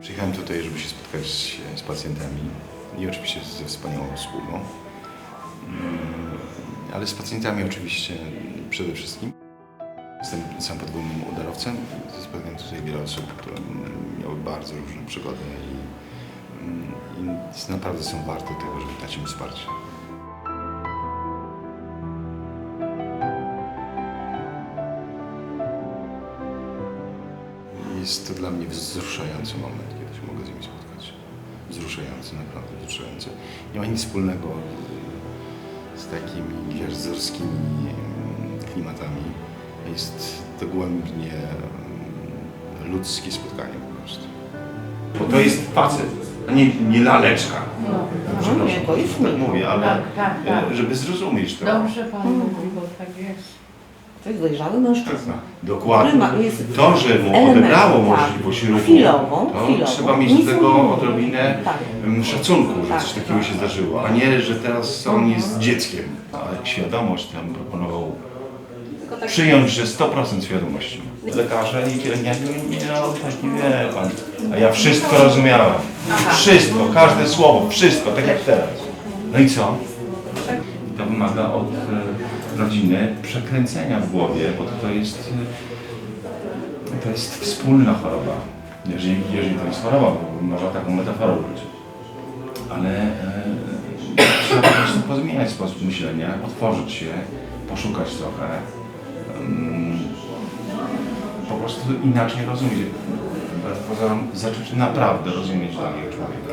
Przyjechałem tutaj, żeby się spotkać z pacjentami i oczywiście ze wspaniałą obsługą. Mm, Ale z pacjentami oczywiście przede wszystkim. Jestem sam podwójnym udarowcem. Spotkałem tutaj wiele osób, które miały bardzo różne przygody i, mm, i naprawdę są warte tego, żeby dać im wsparcie. Jest to dla mnie wzruszający moment, kiedy się mogę z nimi spotkać. Wzruszający, naprawdę wzruszający. Nie ma nic wspólnego z takimi gwiazdorskimi klimatami. Jest dogłębnie ludzkie spotkanie po prostu. Bo to jest facet, a nie, nie laleczka. No, nie, to jest Tak mówię, ale Tak, tak, tak. żeby zrozumieć to. Dobrze pan mówi, bo tak jest. To jest dojrzały mężczyzna. Tak, Dokładnie. Który ma- jest To, że mu odebrało tak. możliwość ruchu, Chwilową, to chwilową. trzeba mieć Nic do tego odrobinę Tak. em, szacunku, że Tak, coś takiego się zdarzyło, a nie, że teraz on jest dzieckiem. Ale świadomość tam proponował przyjąć, że 100% świadomości. Lekarze i pielęgniarki mówią, nie, no tak nie wie pan. A ja wszystko rozumiałem. Wszystko, każde słowo, wszystko, tak jak teraz. No i co? To wymaga od e, rodziny przekręcenia w głowie, bo to jest, e, to jest wspólna choroba. Jeżeli, jeżeli to jest choroba, można taką metaforę użyć. Ale e, trzeba po prostu pozmieniać sposób myślenia, otworzyć się, poszukać trochę. Mm, po prostu inaczej rozumieć. Pozorom zacząć naprawdę rozumieć drugiego człowieka.